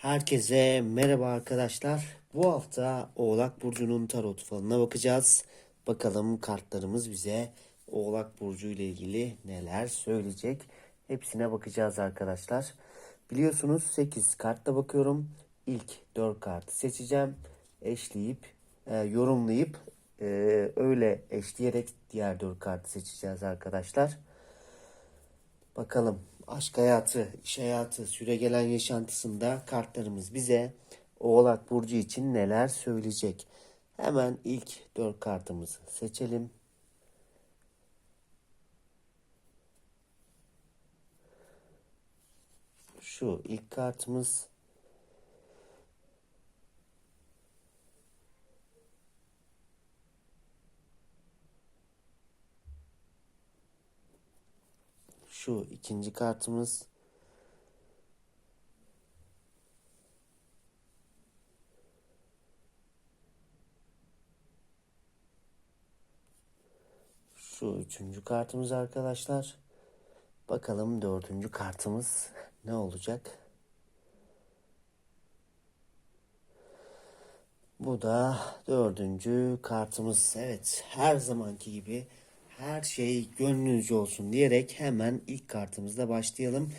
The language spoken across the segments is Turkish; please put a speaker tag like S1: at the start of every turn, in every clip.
S1: Herkese merhaba arkadaşlar. Bu hafta Oğlak Burcu'nun tarot falına bakacağız. Bakalım kartlarımız bize Oğlak Burcu ile ilgili neler söyleyecek. Hepsine bakacağız arkadaşlar. Biliyorsunuz 8 kartta bakıyorum. İlk 4 kartı seçeceğim. Eşleyip, e, yorumlayıp e, öyle eşleyerek diğer 4 kartı seçeceğiz arkadaşlar. Bakalım aşk hayatı, iş hayatı, süregelen yaşantısında kartlarımız bize Oğlak Burcu için neler söyleyecek? Hemen ilk dört kartımızı seçelim. Şu ilk kartımız Şu ikinci kartımız. Şu üçüncü kartımız arkadaşlar. Bakalım dördüncü kartımız ne olacak? Bu da dördüncü kartımız. Evet her zamanki gibi her şey gönlünüzce olsun diyerek hemen ilk kartımızla başlayalım.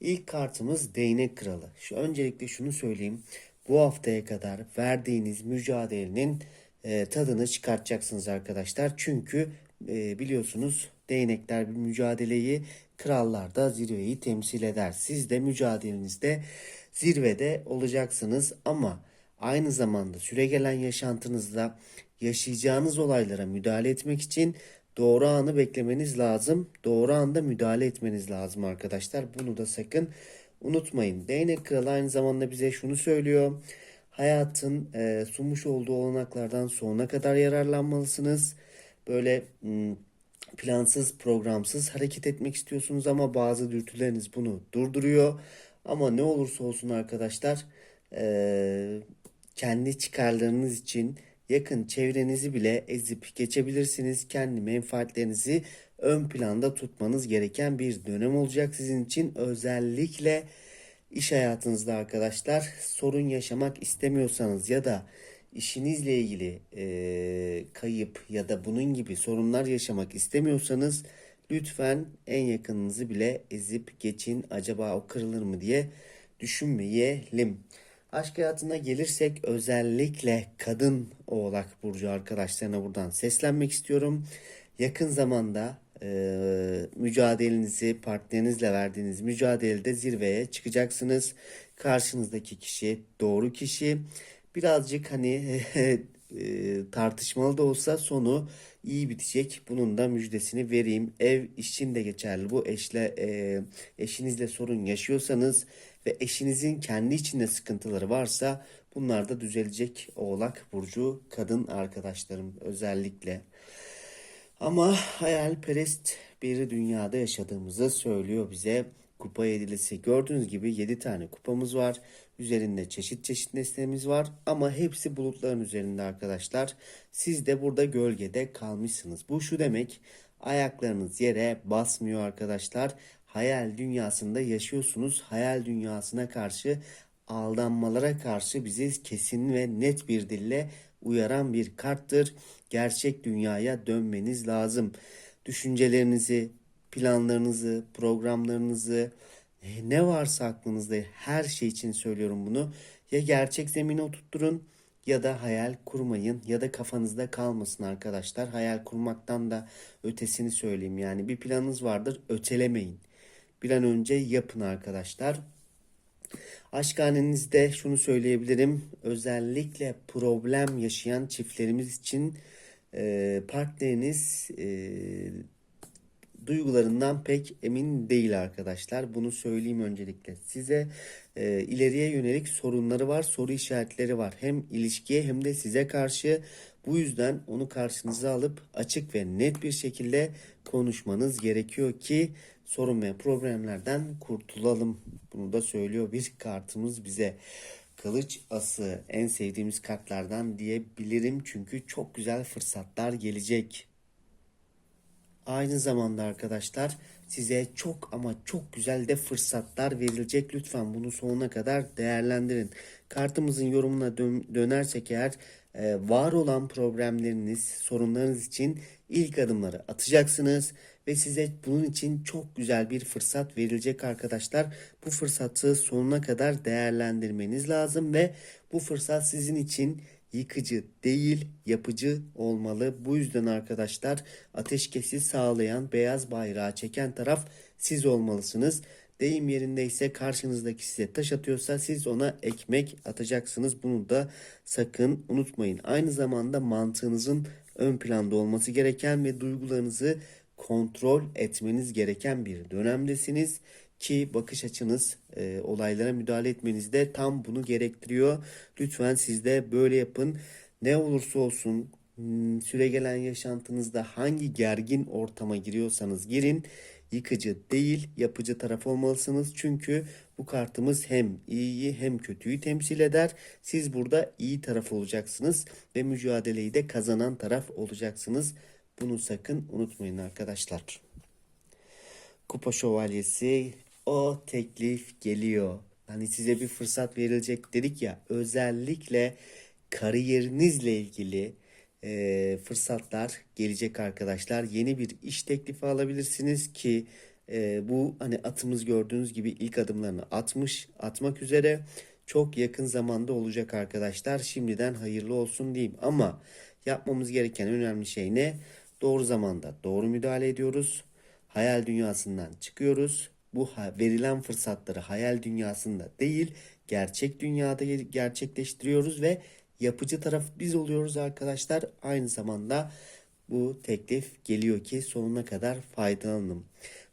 S1: İlk kartımız Değnek Kralı. Şu öncelikle şunu söyleyeyim. Bu haftaya kadar verdiğiniz mücadelenin e, tadını çıkartacaksınız arkadaşlar. Çünkü e, biliyorsunuz değnekler bir mücadeleyi, krallar da zirveyi temsil eder. Siz de mücadelenizde zirvede olacaksınız ama aynı zamanda süregelen yaşantınızda yaşayacağınız olaylara müdahale etmek için doğru anı beklemeniz lazım. Doğru anda müdahale etmeniz lazım arkadaşlar. Bunu da sakın unutmayın. Değnek Kralı aynı zamanda bize şunu söylüyor. Hayatın e, sunmuş olduğu olanaklardan sonuna kadar yararlanmalısınız. Böyle plansız, programsız hareket etmek istiyorsunuz ama bazı dürtüleriniz bunu durduruyor. Ama ne olursa olsun arkadaşlar e, kendi çıkarlarınız için yakın çevrenizi bile ezip geçebilirsiniz. Kendi menfaatlerinizi ön planda tutmanız gereken bir dönem olacak sizin için. Özellikle iş hayatınızda arkadaşlar sorun yaşamak istemiyorsanız ya da işinizle ilgili e, kayıp ya da bunun gibi sorunlar yaşamak istemiyorsanız lütfen en yakınınızı bile ezip geçin acaba o kırılır mı diye düşünmeyelim. Aşk hayatına gelirsek özellikle kadın oğlak burcu arkadaşlarına buradan seslenmek istiyorum. Yakın zamanda e, mücadelenizi partnerinizle verdiğiniz mücadelede zirveye çıkacaksınız. Karşınızdaki kişi doğru kişi. Birazcık hani e, tartışmalı da olsa sonu iyi bitecek. Bunun da müjdesini vereyim. Ev için de geçerli. Bu eşle e, eşinizle sorun yaşıyorsanız ve eşinizin kendi içinde sıkıntıları varsa bunlar da düzelecek. Oğlak burcu kadın arkadaşlarım özellikle. Ama hayalperest bir dünyada yaşadığımızı söylüyor bize kupa yedilisi. Gördüğünüz gibi 7 tane kupamız var. Üzerinde çeşit çeşit nesnemiz var ama hepsi bulutların üzerinde arkadaşlar. Siz de burada gölgede kalmışsınız. Bu şu demek ayaklarınız yere basmıyor arkadaşlar. Hayal dünyasında yaşıyorsunuz. Hayal dünyasına karşı aldanmalara karşı bizi kesin ve net bir dille uyaran bir karttır. Gerçek dünyaya dönmeniz lazım. Düşüncelerinizi, planlarınızı, programlarınızı, e, ne varsa aklınızda her şey için söylüyorum bunu. Ya gerçek zemine oturtturun ya da hayal kurmayın ya da kafanızda kalmasın arkadaşlar. Hayal kurmaktan da ötesini söyleyeyim. Yani bir planınız vardır ötelemeyin. Bir an önce yapın arkadaşlar. Aşkhanenizde şunu söyleyebilirim. Özellikle problem yaşayan çiftlerimiz için e, partneriniz e, duygularından pek emin değil arkadaşlar. Bunu söyleyeyim öncelikle. Size e, ileriye yönelik sorunları var, soru işaretleri var. Hem ilişkiye hem de size karşı. Bu yüzden onu karşınıza alıp açık ve net bir şekilde konuşmanız gerekiyor ki sorun ve problemlerden kurtulalım. Bunu da söylüyor bir kartımız bize. Kılıç ası en sevdiğimiz kartlardan diyebilirim çünkü çok güzel fırsatlar gelecek. Aynı zamanda arkadaşlar size çok ama çok güzel de fırsatlar verilecek. Lütfen bunu sonuna kadar değerlendirin. Kartımızın yorumuna dön- dönersek eğer e, var olan problemleriniz, sorunlarınız için ilk adımları atacaksınız ve size bunun için çok güzel bir fırsat verilecek arkadaşlar. Bu fırsatı sonuna kadar değerlendirmeniz lazım ve bu fırsat sizin için yıkıcı değil yapıcı olmalı. Bu yüzden arkadaşlar ateşkesi sağlayan beyaz bayrağı çeken taraf siz olmalısınız. Deyim yerindeyse karşınızdaki size taş atıyorsa siz ona ekmek atacaksınız. Bunu da sakın unutmayın. Aynı zamanda mantığınızın ön planda olması gereken ve duygularınızı kontrol etmeniz gereken bir dönemdesiniz ki bakış açınız e, olaylara müdahale etmeniz de tam bunu gerektiriyor. Lütfen siz de böyle yapın. Ne olursa olsun hmm, süregelen yaşantınızda hangi gergin ortama giriyorsanız girin yıkıcı değil yapıcı taraf olmalısınız. Çünkü bu kartımız hem iyiyi hem kötüyü temsil eder. Siz burada iyi taraf olacaksınız ve mücadeleyi de kazanan taraf olacaksınız. Bunu sakın unutmayın arkadaşlar. Kupa Şövalyesi o teklif geliyor. Hani size bir fırsat verilecek dedik ya özellikle kariyerinizle ilgili e, fırsatlar gelecek arkadaşlar. Yeni bir iş teklifi alabilirsiniz ki e, bu hani atımız gördüğünüz gibi ilk adımlarını atmış atmak üzere çok yakın zamanda olacak arkadaşlar. Şimdiden hayırlı olsun diyeyim ama yapmamız gereken önemli şey ne? Doğru zamanda doğru müdahale ediyoruz. Hayal dünyasından çıkıyoruz. Bu verilen fırsatları hayal dünyasında değil, gerçek dünyada ger- gerçekleştiriyoruz ve yapıcı taraf biz oluyoruz arkadaşlar. Aynı zamanda bu teklif geliyor ki sonuna kadar faydalanalım.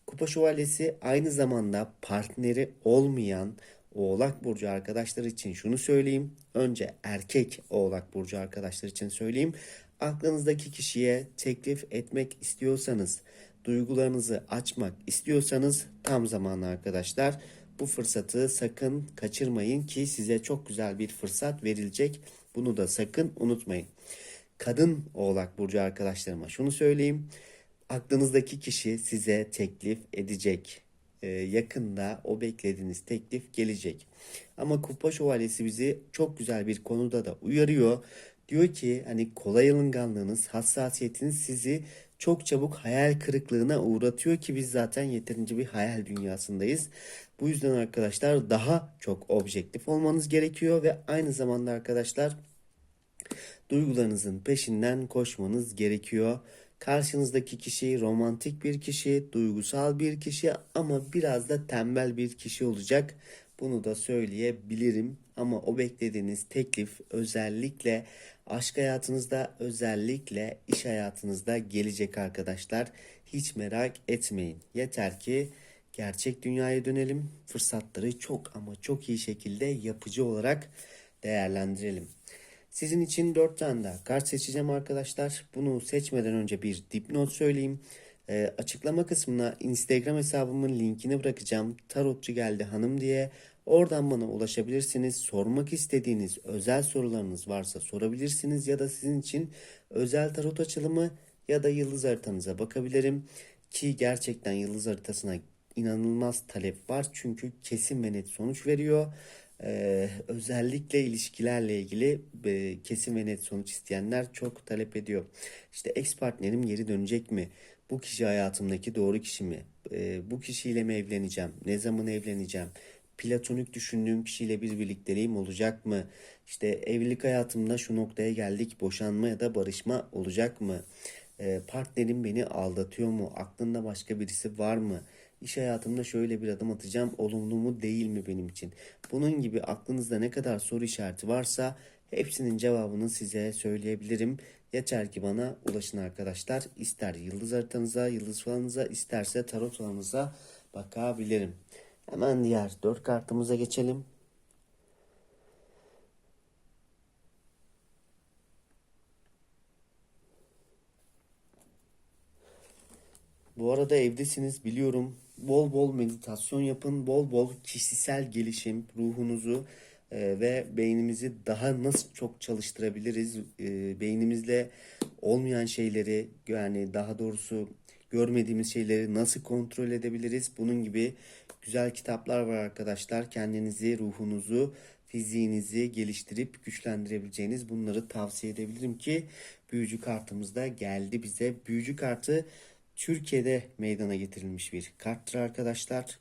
S1: Kupa Şövalyesi aynı zamanda partneri olmayan Oğlak Burcu arkadaşlar için şunu söyleyeyim. Önce erkek Oğlak Burcu arkadaşlar için söyleyeyim. Aklınızdaki kişiye teklif etmek istiyorsanız, duygularınızı açmak istiyorsanız tam zamanı arkadaşlar. Bu fırsatı sakın kaçırmayın ki size çok güzel bir fırsat verilecek. Bunu da sakın unutmayın. Kadın Oğlak Burcu arkadaşlarıma şunu söyleyeyim. Aklınızdaki kişi size teklif edecek. Ee, yakında o beklediğiniz teklif gelecek. Ama Kupa Şövalyesi bizi çok güzel bir konuda da uyarıyor. Diyor ki hani kolay alınganlığınız, hassasiyetiniz sizi çok çabuk hayal kırıklığına uğratıyor ki biz zaten yeterince bir hayal dünyasındayız. Bu yüzden arkadaşlar daha çok objektif olmanız gerekiyor ve aynı zamanda arkadaşlar duygularınızın peşinden koşmanız gerekiyor. Karşınızdaki kişi romantik bir kişi, duygusal bir kişi ama biraz da tembel bir kişi olacak. Bunu da söyleyebilirim. Ama o beklediğiniz teklif özellikle aşk hayatınızda, özellikle iş hayatınızda gelecek arkadaşlar. Hiç merak etmeyin. Yeter ki gerçek dünyaya dönelim. Fırsatları çok ama çok iyi şekilde yapıcı olarak değerlendirelim. Sizin için 4 tane daha kart seçeceğim arkadaşlar. Bunu seçmeden önce bir dipnot söyleyeyim. Ee, açıklama kısmına Instagram hesabımın linkini bırakacağım. Tarotçu geldi hanım diye. Oradan bana ulaşabilirsiniz. Sormak istediğiniz özel sorularınız varsa sorabilirsiniz. Ya da sizin için özel tarot açılımı ya da yıldız haritanıza bakabilirim. Ki gerçekten yıldız haritasına inanılmaz talep var. Çünkü kesin ve net sonuç veriyor. Ee, özellikle ilişkilerle ilgili e, kesin ve net sonuç isteyenler çok talep ediyor. İşte ex partnerim geri dönecek mi? Bu kişi hayatımdaki doğru kişi mi? Ee, bu kişiyle mi evleneceğim? Ne zaman evleneceğim? Platonik düşündüğüm kişiyle bir birlikteliğim olacak mı? İşte evlilik hayatımda şu noktaya geldik. Boşanma ya da barışma olacak mı? Ee, partnerim beni aldatıyor mu? Aklında başka birisi var mı? İş hayatımda şöyle bir adım atacağım. Olumlu mu değil mi benim için? Bunun gibi aklınızda ne kadar soru işareti varsa hepsinin cevabını size söyleyebilirim. Yeter ki bana ulaşın arkadaşlar. İster yıldız haritanıza, yıldız falanıza, isterse tarot falanıza bakabilirim. Hemen diğer dört kartımıza geçelim. Bu arada evdesiniz biliyorum. Bol bol meditasyon yapın, bol bol kişisel gelişim, ruhunuzu e, ve beynimizi daha nasıl çok çalıştırabiliriz? E, beynimizle olmayan şeyleri yani daha doğrusu görmediğimiz şeyleri nasıl kontrol edebiliriz? Bunun gibi güzel kitaplar var arkadaşlar. Kendinizi, ruhunuzu, fiziğinizi geliştirip güçlendirebileceğiniz bunları tavsiye edebilirim ki büyücü kartımız da geldi bize. Büyücü kartı Türkiye'de meydana getirilmiş bir karttır arkadaşlar.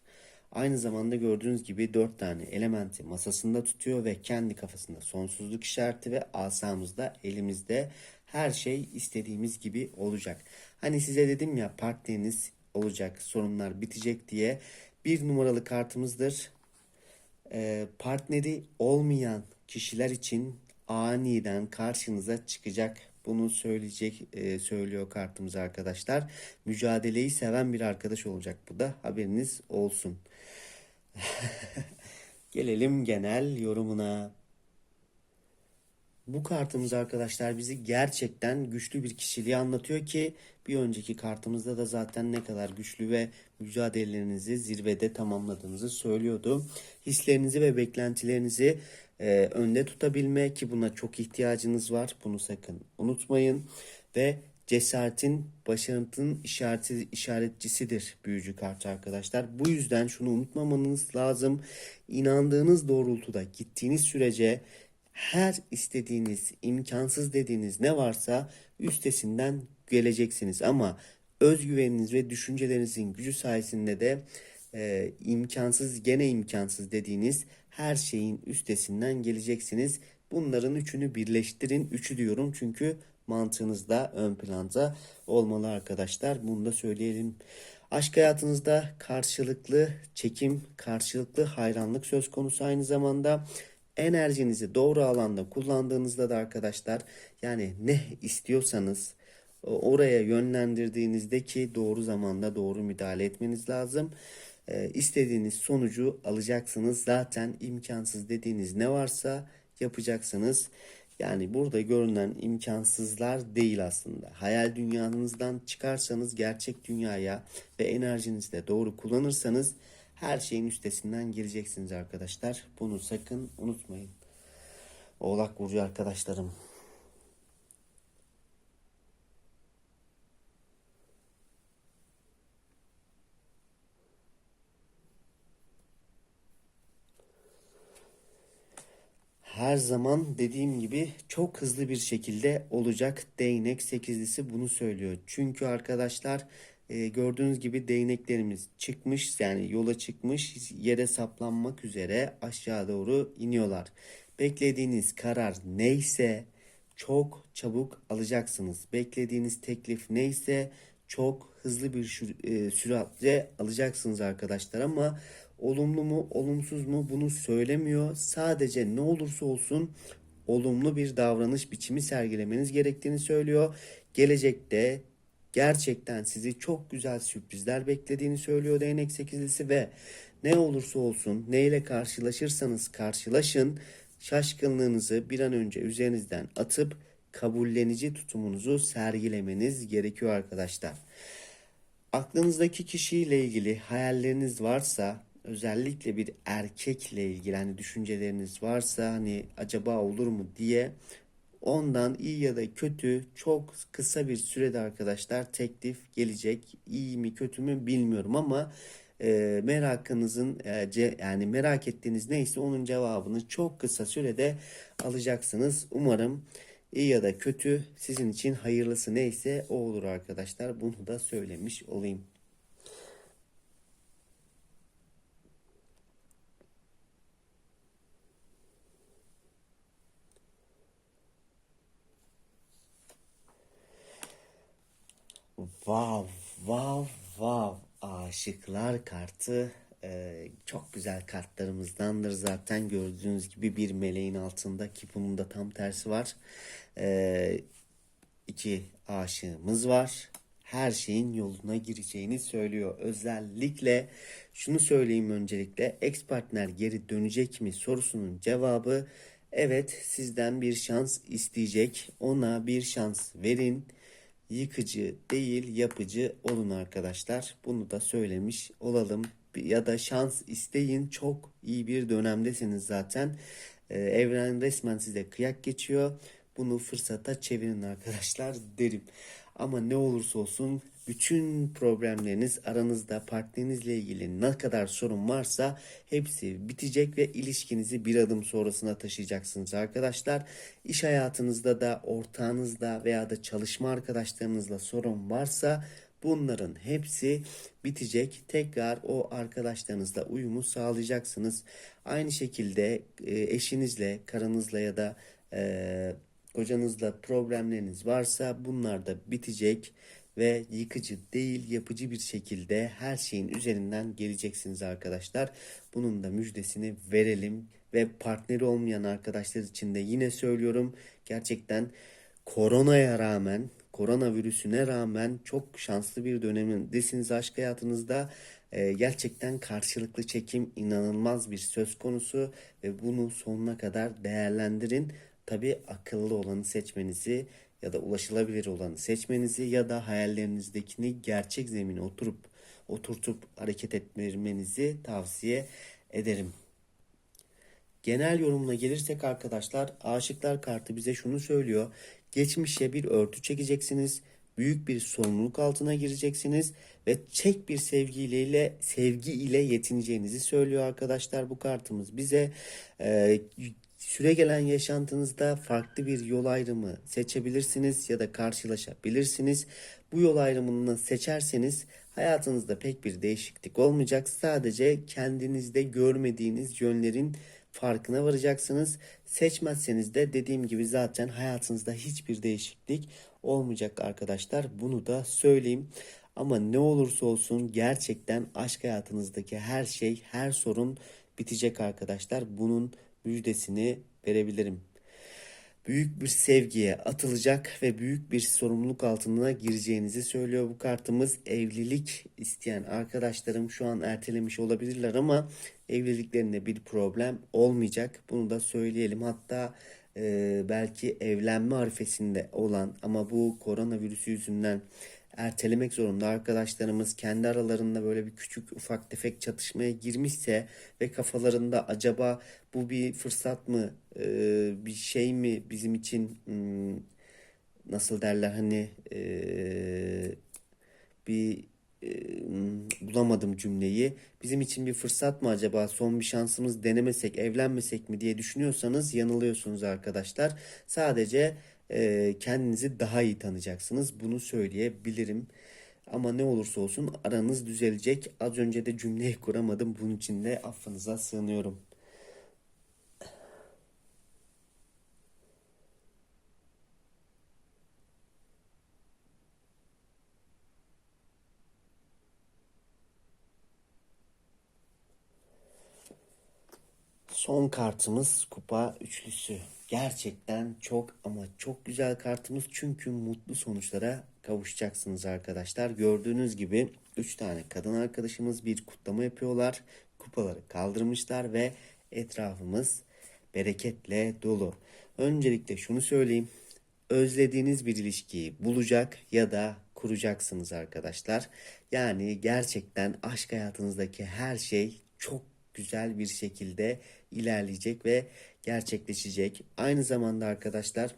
S1: Aynı zamanda gördüğünüz gibi 4 tane elementi masasında tutuyor ve kendi kafasında sonsuzluk işareti ve asamızda elimizde her şey istediğimiz gibi olacak. Hani size dedim ya partneriniz olacak, sorunlar bitecek diye bir numaralı kartımızdır. Ee, partneri olmayan kişiler için aniden karşınıza çıkacak. Bunu söyleyecek e, söylüyor kartımız arkadaşlar. Mücadeleyi seven bir arkadaş olacak bu da haberiniz olsun. Gelelim genel yorumuna. Bu kartımız arkadaşlar bizi gerçekten güçlü bir kişiliği anlatıyor ki bir önceki kartımızda da zaten ne kadar güçlü ve mücadelelerinizi zirvede tamamladığınızı söylüyordu. Hislerinizi ve beklentilerinizi e, önde tutabilme ki buna çok ihtiyacınız var. Bunu sakın unutmayın ve cesaretin başarının işareti, işaretçisidir büyücü kartı arkadaşlar. Bu yüzden şunu unutmamanız lazım. İnandığınız doğrultuda gittiğiniz sürece her istediğiniz, imkansız dediğiniz ne varsa üstesinden geleceksiniz. Ama özgüveniniz ve düşüncelerinizin gücü sayesinde de e, imkansız gene imkansız dediğiniz her şeyin üstesinden geleceksiniz. Bunların üçünü birleştirin. Üçü diyorum çünkü mantığınızda ön planda olmalı arkadaşlar. Bunu da söyleyelim. Aşk hayatınızda karşılıklı çekim, karşılıklı hayranlık söz konusu aynı zamanda enerjinizi doğru alanda kullandığınızda da arkadaşlar yani ne istiyorsanız oraya yönlendirdiğinizde ki doğru zamanda doğru müdahale etmeniz lazım. Ee, istediğiniz sonucu alacaksınız. Zaten imkansız dediğiniz ne varsa yapacaksınız. Yani burada görünen imkansızlar değil aslında. Hayal dünyanızdan çıkarsanız gerçek dünyaya ve enerjinizi de doğru kullanırsanız her şeyin üstesinden geleceksiniz arkadaşlar. Bunu sakın unutmayın. Oğlak Burcu arkadaşlarım. her zaman dediğim gibi çok hızlı bir şekilde olacak değnek sekizlisi bunu söylüyor. Çünkü arkadaşlar e, gördüğünüz gibi değneklerimiz çıkmış yani yola çıkmış yere saplanmak üzere aşağı doğru iniyorlar. Beklediğiniz karar neyse çok çabuk alacaksınız. Beklediğiniz teklif neyse çok hızlı bir e, süratle alacaksınız arkadaşlar ama olumlu mu olumsuz mu bunu söylemiyor. Sadece ne olursa olsun olumlu bir davranış biçimi sergilemeniz gerektiğini söylüyor. Gelecekte gerçekten sizi çok güzel sürprizler beklediğini söylüyor değnek sekizlisi ve ne olursa olsun neyle karşılaşırsanız karşılaşın şaşkınlığınızı bir an önce üzerinizden atıp kabullenici tutumunuzu sergilemeniz gerekiyor arkadaşlar. Aklınızdaki kişiyle ilgili hayalleriniz varsa özellikle bir erkekle ilgili hani düşünceleriniz varsa hani acaba olur mu diye ondan iyi ya da kötü çok kısa bir sürede arkadaşlar teklif gelecek. İyi mi kötü mü bilmiyorum ama e, merakınızın e, yani merak ettiğiniz neyse onun cevabını çok kısa sürede alacaksınız. Umarım iyi ya da kötü sizin için hayırlısı neyse o olur arkadaşlar. Bunu da söylemiş olayım. Vav, vav, vav. Aşıklar kartı e, çok güzel kartlarımızdandır zaten. Gördüğünüz gibi bir meleğin altında ki bunun da tam tersi var. E, iki aşığımız var. Her şeyin yoluna gireceğini söylüyor. Özellikle şunu söyleyeyim öncelikle. Ex partner geri dönecek mi sorusunun cevabı evet sizden bir şans isteyecek. Ona bir şans verin yıkıcı değil yapıcı olun arkadaşlar. Bunu da söylemiş olalım. Ya da şans isteyin çok iyi bir dönemdesiniz zaten. Ee, evren resmen size kıyak geçiyor. Bunu fırsata çevirin arkadaşlar derim. Ama ne olursa olsun bütün problemleriniz aranızda partnerinizle ilgili ne kadar sorun varsa hepsi bitecek ve ilişkinizi bir adım sonrasına taşıyacaksınız arkadaşlar. İş hayatınızda da ortağınızda veya da çalışma arkadaşlarınızla sorun varsa Bunların hepsi bitecek. Tekrar o arkadaşlarınızla uyumu sağlayacaksınız. Aynı şekilde e, eşinizle, karınızla ya da e, kocanızla problemleriniz varsa bunlar da bitecek ve yıkıcı değil yapıcı bir şekilde her şeyin üzerinden geleceksiniz arkadaşlar. Bunun da müjdesini verelim ve partneri olmayan arkadaşlar için de yine söylüyorum gerçekten koronaya rağmen koronavirüsüne rağmen çok şanslı bir dönemindesiniz aşk hayatınızda. E, gerçekten karşılıklı çekim inanılmaz bir söz konusu ve bunu sonuna kadar değerlendirin. Tabi akıllı olanı seçmenizi ya da ulaşılabilir olanı seçmenizi ya da hayallerinizdekini gerçek zemine oturup oturtup hareket etmenizi tavsiye ederim. Genel yorumuna gelirsek arkadaşlar aşıklar kartı bize şunu söylüyor. Geçmişe bir örtü çekeceksiniz. Büyük bir sorumluluk altına gireceksiniz ve çek bir sevgiyle sevgi ile yetineceğinizi söylüyor arkadaşlar bu kartımız bize. Ee, süre gelen yaşantınızda farklı bir yol ayrımı seçebilirsiniz ya da karşılaşabilirsiniz. Bu yol ayrımını seçerseniz hayatınızda pek bir değişiklik olmayacak. Sadece kendinizde görmediğiniz yönlerin farkına varacaksınız. Seçmezseniz de dediğim gibi zaten hayatınızda hiçbir değişiklik olmayacak arkadaşlar. Bunu da söyleyeyim. Ama ne olursa olsun gerçekten aşk hayatınızdaki her şey, her sorun bitecek arkadaşlar. Bunun müjdesini verebilirim büyük bir sevgiye atılacak ve büyük bir sorumluluk altına gireceğinizi söylüyor bu kartımız. Evlilik isteyen arkadaşlarım şu an ertelemiş olabilirler ama evliliklerinde bir problem olmayacak. Bunu da söyleyelim. Hatta e, belki evlenme arifesinde olan ama bu koronavirüsü yüzünden ertelemek zorunda arkadaşlarımız kendi aralarında böyle bir küçük ufak tefek çatışmaya girmişse ve kafalarında acaba bu bir fırsat mı e, bir şey mi bizim için hmm, nasıl derler hani e, bir e, bulamadım cümleyi. Bizim için bir fırsat mı acaba son bir şansımız denemesek evlenmesek mi diye düşünüyorsanız yanılıyorsunuz arkadaşlar. Sadece kendinizi daha iyi tanıyacaksınız. Bunu söyleyebilirim. Ama ne olursa olsun aranız düzelecek. Az önce de cümleyi kuramadım. Bunun için de affınıza sığınıyorum. Son kartımız kupa üçlüsü. Gerçekten çok ama çok güzel kartımız çünkü mutlu sonuçlara kavuşacaksınız arkadaşlar. Gördüğünüz gibi 3 tane kadın arkadaşımız bir kutlama yapıyorlar. Kupaları kaldırmışlar ve etrafımız bereketle dolu. Öncelikle şunu söyleyeyim. Özlediğiniz bir ilişkiyi bulacak ya da kuracaksınız arkadaşlar. Yani gerçekten aşk hayatınızdaki her şey çok güzel bir şekilde ilerleyecek ve gerçekleşecek. Aynı zamanda arkadaşlar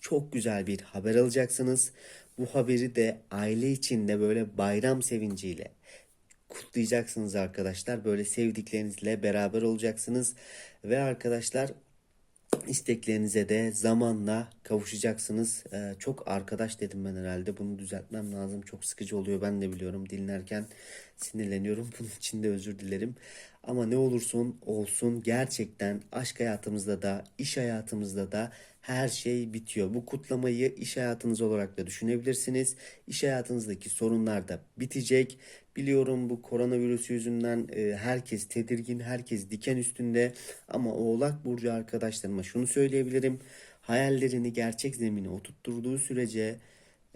S1: çok güzel bir haber alacaksınız. Bu haberi de aile içinde böyle bayram sevinciyle kutlayacaksınız arkadaşlar. Böyle sevdiklerinizle beraber olacaksınız ve arkadaşlar isteklerinize de zamanla kavuşacaksınız. Ee, çok arkadaş dedim ben herhalde. Bunu düzeltmem lazım. Çok sıkıcı oluyor. Ben de biliyorum. Dinlerken sinirleniyorum. Bunun için de özür dilerim. Ama ne olursun olsun gerçekten aşk hayatımızda da iş hayatımızda da her şey bitiyor. Bu kutlamayı iş hayatınız olarak da düşünebilirsiniz. İş hayatınızdaki sorunlar da bitecek. Biliyorum bu koronavirüs yüzünden e, herkes tedirgin, herkes diken üstünde. Ama Oğlak Burcu arkadaşlarıma şunu söyleyebilirim. Hayallerini gerçek zemine oturtturduğu sürece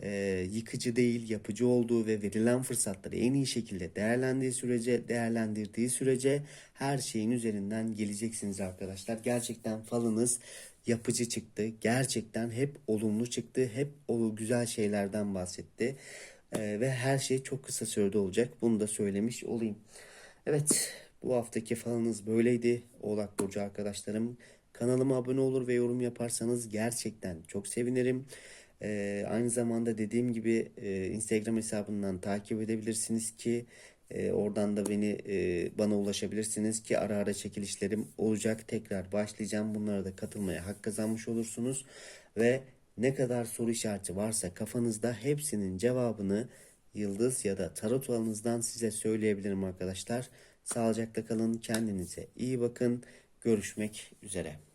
S1: e, yıkıcı değil, yapıcı olduğu ve verilen fırsatları en iyi şekilde değerlendiği sürece, değerlendirdiği sürece her şeyin üzerinden geleceksiniz arkadaşlar. Gerçekten falınız yapıcı çıktı. Gerçekten hep olumlu çıktı. Hep o güzel şeylerden bahsetti. E, ve her şey çok kısa sürede olacak. Bunu da söylemiş olayım. Evet, bu haftaki falınız böyleydi. Oğlak Burcu arkadaşlarım. Kanalıma abone olur ve yorum yaparsanız gerçekten çok sevinirim. Ee, aynı zamanda dediğim gibi e, Instagram hesabından takip edebilirsiniz ki e, oradan da beni e, bana ulaşabilirsiniz ki ara ara çekilişlerim olacak. Tekrar başlayacağım. Bunlara da katılmaya hak kazanmış olursunuz ve ne kadar soru işareti varsa kafanızda hepsinin cevabını yıldız ya da tarot alanınızdan size söyleyebilirim arkadaşlar. Sağlıcakla kalın, kendinize iyi bakın. Görüşmek üzere.